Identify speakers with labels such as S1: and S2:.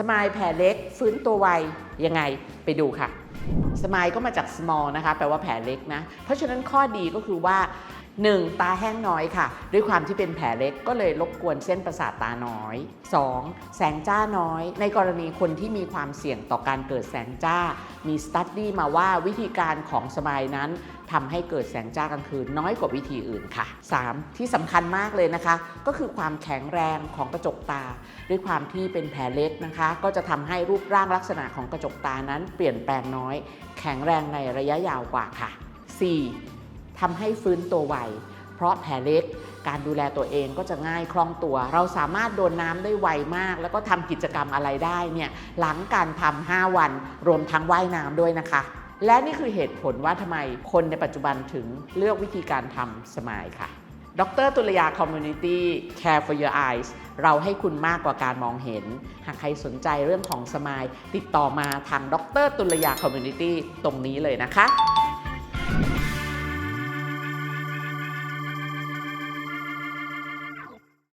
S1: สมายแผลเล็ก ฟื้นตัวไวยังไงไปดูค่ะ สมายก็มาจาก small นะคะ แปลว่าแผลเล็กนะ เพราะฉะนั้นข้อดีก็คือว่า 1. ตาแห้งน้อยค่ะ ด้วยความที่เป็นแผลเล็กก็เลยรบกวนเส้นประสาทตาน้อย 2. แสงจ้าน้อย ในกรณีคนที่มีความเสี่ยงต่อการเกิดแสงจ้า มีสตัดดี้มาว่าวิธีการของสมายนั้นทำให้เกิดแสงจ้ากลางคืนน้อยกว่าวิธีอื่นค่ะ 3. ที่สำคัญมากเลยนะคะ ก็คือความแข็งแรงของกระจกตา ด้วยความที่เป็นแผลเล็กนะคะ ก็จะทำให้รูปร่างลักษณะของกระจกตานั้น เปลี่ยนแปลงน้อย แข็งแรงในระยะยาวกว่าค่ะ 4. ทำให้ฟื้นตัวไวเพราะแผลเล็กการดูแลตัวเองก็จะง่ายคล่องตัว เราสามารถโดนน้ำได้ไวมาก แล้วก็ทำกิจกรรมอะไรได้เนี่ยหลังการทำ5วัน รวมทั้งว่ายน้ำด้วยนะคะ และนี่คือเหตุผลว่าทำไมคนในปัจจุบันถึงเลือกวิธีการทำสมายค่ะดรตุลยา Community Care for Your Eyes เราให้คุณมากกว่าการมองเห็น หากใครสนใจเรื่องของสมายติดต่อมาทางดรตุลยา Community ตรงนี้เลยนะคะ